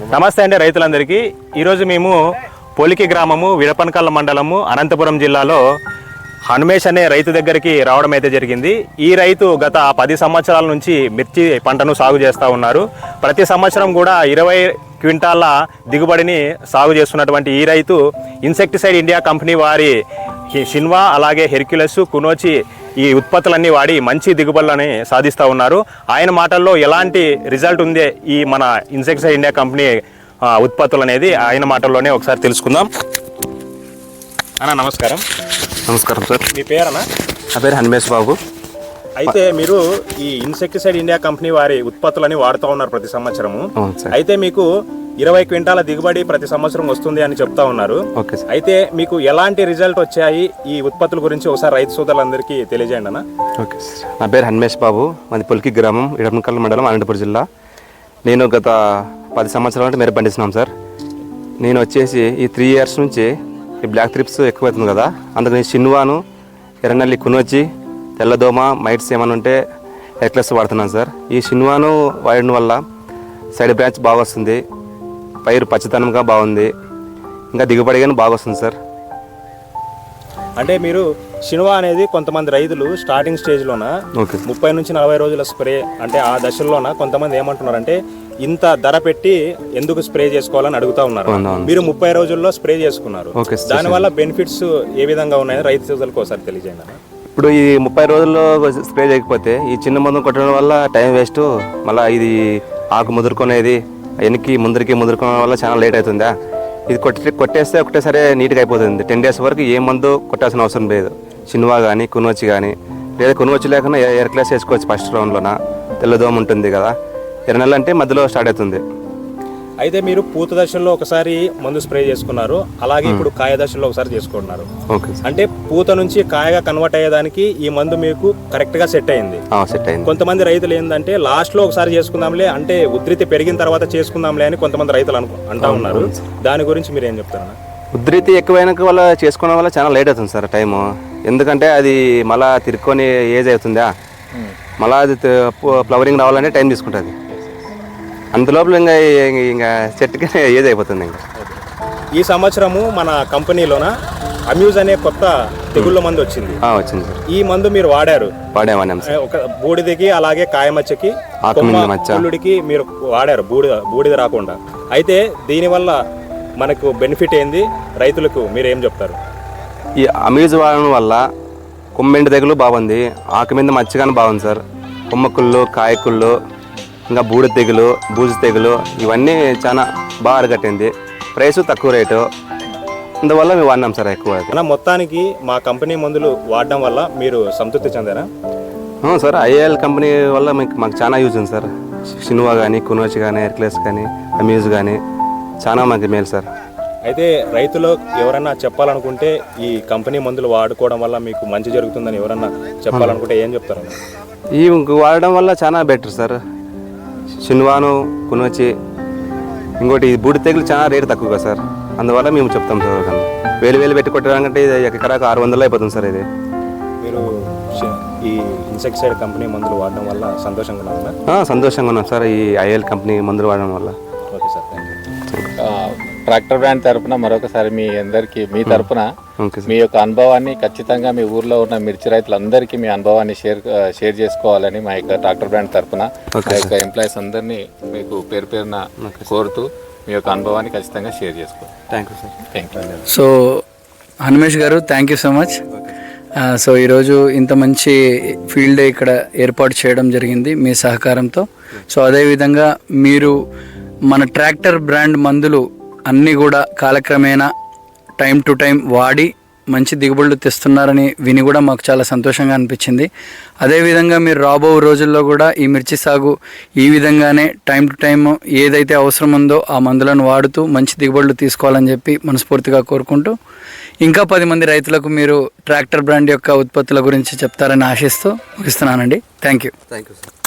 నమస్తే అండి రైతులందరికీ. ఈరోజు మేము పోలికి గ్రామము విడపనకల్ల మండలము అనంతపురం జిల్లాలో హనుమేష్ అనే రైతు దగ్గరికి రావడం అయితే జరిగింది. ఈ రైతు గత పది సంవత్సరాల నుంచి మిర్చి పంటను సాగు చేస్తూ ఉన్నారు. ప్రతి సంవత్సరం కూడా ఇరవై క్వింటాల దిగుబడిని సాగు చేస్తున్నటువంటి ఈ రైతు ఇన్సెక్టిసైడ్ ఇండియా కంపెనీ వారి షిన్వా అలాగే హెర్క్యులస్ కునోచి ఈ ఉత్పత్తులన్నీ వాడి మంచి దిగుబడులని సాధిస్తూ ఉన్నారు. ఆయన మాటల్లో ఎలాంటి రిజల్ట్ ఉంది ఈ మన ఇన్సెక్టిసైడ్ ఇండియా కంపెనీ ఉత్పత్తులు అనేది ఆయన మాటల్లోనే ఒకసారి తెలుసుకుందాం. అన్న నమస్కారం. నమస్కారం సార్. మీ పేరన్నా? నా పేరు హనుమేష్ బాబు. అయితే మీరు ఈ ఇన్సెక్టిసైడ్ ఇండియా కంపెనీ వారి ఉత్పత్తులని వాడుతూ ఉన్నారు ప్రతి సంవత్సరము. అయితే మీకు ఇరవై క్వింటాల దిగుబడి ప్రతి సంవత్సరం వస్తుంది అని చెప్తా ఉన్నారు. Okay sir. అయితే మీకు ఎలాంటి రిజల్ట్ వచ్చాయి? ఈ ఉత్పత్తుల గురించి ఒకసారి రైతు సోదరులందరికీ తెలియజేయండి అన్న. Okay sir. నా పేరు హనుమేష్ బాబు. మాది పొలికి గ్రామం ఇడమకల్ మండలం అనంతపురం జిల్లా. నేను గత పది సంవత్సరాల నుండి మిరప పండిస్తున్నాం సార్. నేను వచ్చేసి ఈ త్రీ ఇయర్స్ నుంచి ఈ బ్లాక్ త్రిప్స్ ఎక్కువ అవుతుంది కదా. అందుకని షిన్వాను ఎర్రనల్లి కునొచ్చి తెల్లదోమ మైట్స్ ఏమైనా ఉంటే ఎక్లెస్ వాడుతున్నాను సార్. ఈ షిన్వాను వాడడం వల్ల సైడ్ బ్రాంచ్ బాగా వస్తుంది. పైరు పచ్చదనంగా బాగుంది. ఇంకా దిగుబడి కానీ బాగా వస్తుంది సార్. అంటే మీరు షినువా అనేది కొంతమంది రైతులు స్టార్టింగ్ స్టేజ్లోన ముప్పై నుంచి నలభై రోజుల స్ప్రే అంటే ఆ దశల్లోన కొంతమంది ఏమంటున్నారంటే ఇంత ధర పెట్టి ఎందుకు స్ప్రే చేసుకోవాలని అడుగుతా ఉన్నారు. మీరు ముప్పై రోజుల్లో స్ప్రే చేసుకున్నారు. దానివల్ల బెనిఫిట్స్ ఏ విధంగా ఉన్నాయో రైతు సోదరులకు ఒకసారి తెలియజేయండి. ఇప్పుడు ఈ ముప్పై రోజుల్లో స్ప్రే చేయకపోతే ఈ చిన్న మందు కొట్టడం వల్ల టైం వేస్ట్ మళ్ళీ ఇది ఆకు ముదురుకునేది వెనక్కి ముందరికి ముదురుకోవడం వల్ల చాలా లేట్ అవుతుందా? ఇది కొట్టి కొట్టేస్తే ఒకటేసారి నీట్గా అయిపోతుంది. టెన్ డేస్ వరకు ఏ మందు కొట్టాల్సిన అవసరం లేదు. చిన్వా కానీ కునవచ్చి కానీ లేదా కునవచ్చి లేకుండా ఎయిర్ క్లాస్ వేసుకోవచ్చు ఫస్ట్ రౌండ్లోన తెల్లదోమ ఉంటుంది కదా. ఎర్ర నెల అంటే మధ్యలో స్టార్ట్ అవుతుంది. అయితే మీరు పూత దశల్లో ఒకసారి మందు స్ప్రే చేసుకున్నారు. అలాగే ఇప్పుడు కాయ దశల్లో ఒకసారి చేసుకుంటున్నారు. అంటే పూత నుంచి కాయగా కన్వర్ట్ అయ్యేదానికి ఈ మందు మీకు కరెక్ట్గా సెట్ అయింది. సెట్ అయింది. కొంతమంది రైతులు ఏంటంటే లాస్ట్లో ఒకసారి చేసుకుందాంలే అంటే ఉధృతి పెరిగిన తర్వాత చేసుకుందాంలే అని కొంతమంది రైతులు అనుకు అంటా ఉన్నారు. దాని గురించి మీరు ఏం చెప్తారన్న ఉధృతి ఎక్కువైనాక వల్ల చేసుకోవడం వల్ల చాలా లేట్ అవుతుంది సార్ టైము. ఎందుకంటే అది మళ్ళా తిరుక్కొని ఏజ్ అవుతుందా? మళ్ళా అది ఫ్లవరింగ్ రావాలంటే టైం తీసుకుంటుంది. అంతలోపల ఇంకా ఇంకా చెట్టుకి ఏజ్ అయిపోతుంది ఇంకా. ఈ సంవత్సరము మన కంపెనీలోన? అమ్యూజ్ అనే కొత్త తెగుళ్ళ మందు వచ్చింది. ఆ, వచ్చింది సార్. ఈ మందు మీరు వాడారు. వాడేమన్నాం సార్. ఏ, ఒక బూడిదకి అలాగే కాయమచ్చకి ఆకు కొమ్మ మీద మచ్చ. పుల్లుడికి మీరు వాడారు బూడిద బూడిద రాకుండా. అయితే దీనివల్ల మనకు బెనిఫిట్ ఏంది? రైతులకు మీరు ఏం చెప్తారు? ఈ అమీజ్ వాడడం వల్ల కొమ్మెండి తెగులు బాగుంది ఆకు మీద మచ్చగానే బాగుంది సార్. కొమ్మకుళ్ళు కాయకుళ్ళు ఇంకా బూడి తెగులు బూజు తెగులు ఇవన్నీ చాలా బాగా అరగట్టింది ప్రైస్ తక్కువ రేటు. అందువల్ల మేము వాడినాం సార్ ఎక్కువ మొత్తానికి మా కంపెనీ మందులు వాడడం వల్ల మీరు సంతృప్తి చెందారా? సార్ ఐఏఎల్ కంపెనీ వల్ల మీకు మాకు చాలా యూజ్ ఉంది సార్. షినువా కానీ కునోచ్ కానీ ఎయిర్క్లెస్ కానీ అమ్యూజ్ కానీ చాలా మాకు మేలు సార్. అయితే రైతులు ఎవరన్నా చెప్పాలనుకుంటే ఈ కంపెనీ మందులు వాడుకోవడం వల్ల మీకు మంచి జరుగుతుందని ఎవరన్నా చెప్పాలనుకుంటే ఏం చెప్తారు? ఈ వాడడం వల్ల చాలా బెటర్ సార్. షిన్వాను కునోచి ఇంకోటి బూడి తెగులు చాలా రేటు తక్కువ కదా సార్. అందువల్ల మేము చెప్తాం సార్ కానీ వేలు వేలు పెట్టి కొట్టడానికంటే ఇది ఎకరాకు ఆరు వందలు అయిపోతుంది సార్ ఇది. మీరు ఈ ఇన్సెక్టిసైడ్ కంపెనీ మందులు వాడడం వల్ల సంతోషంగా ఉన్నారా? సంతోషంగా ఉన్నాం సార్. ఈ ఐఎల్ కంపెనీ మందులు వాడడం వల్ల. ట్రాక్టర్ బ్రాండ్ తరపున మరొకసారి మీ అందరికి మీ తరపున ఓకే సార్ మీ యొక్క అనుభవాన్ని ఖచ్చితంగా మీ ఊర్లో ఉన్న మిర్చి రైతులందరికీ మీ అనుభవాన్ని షేర్ షేర్ చేసుకోవాలని మా యొక్క ట్రాక్టర్ బ్రాండ్ తరపున మా యొక్క ఎంప్లాయీస్ అందరినీ మీకు పేరు పేరున కోరుతూ మీ యొక్క అనుభవాన్ని ఖచ్చితంగా షేర్ చేసుకోవాలి thank you sir thank you so Hanumesh garu thank you so much so ఈరోజు ఇంత మంచి ఫీల్డ్ డే ఇక్కడ ఏర్పాటు చేయడం జరిగింది మీ సహకారంతో. సో అదేవిధంగా మీరు మన ట్రాక్టర్ బ్రాండ్ మందులు అన్నీ కూడా కాలక్రమేణా టైం టు టైం వాడి మంచి దిగుబడులు తెస్తున్నారని విని కూడా మాకు చాలా సంతోషంగా అనిపించింది. అదేవిధంగా మీరు రాబో రోజుల్లో కూడా ఈ మిర్చి సాగు ఈ విధంగానే టైం టు టైం ఏదైతే అవసరం ఉందో ఆ మందులను వాడుతూ మంచి దిగుబడులు తీసుకోవాలని చెప్పి మనస్ఫూర్తిగా కోరుకుంటూ ఇంకా పది మంది రైతులకు మీరు ట్రాక్టర్ బ్రాండ్ యొక్క ఉత్పత్తుల గురించి చెప్తారని ఆశిస్తూ ముగిస్తున్నానండి. Thank you. Thank you sir.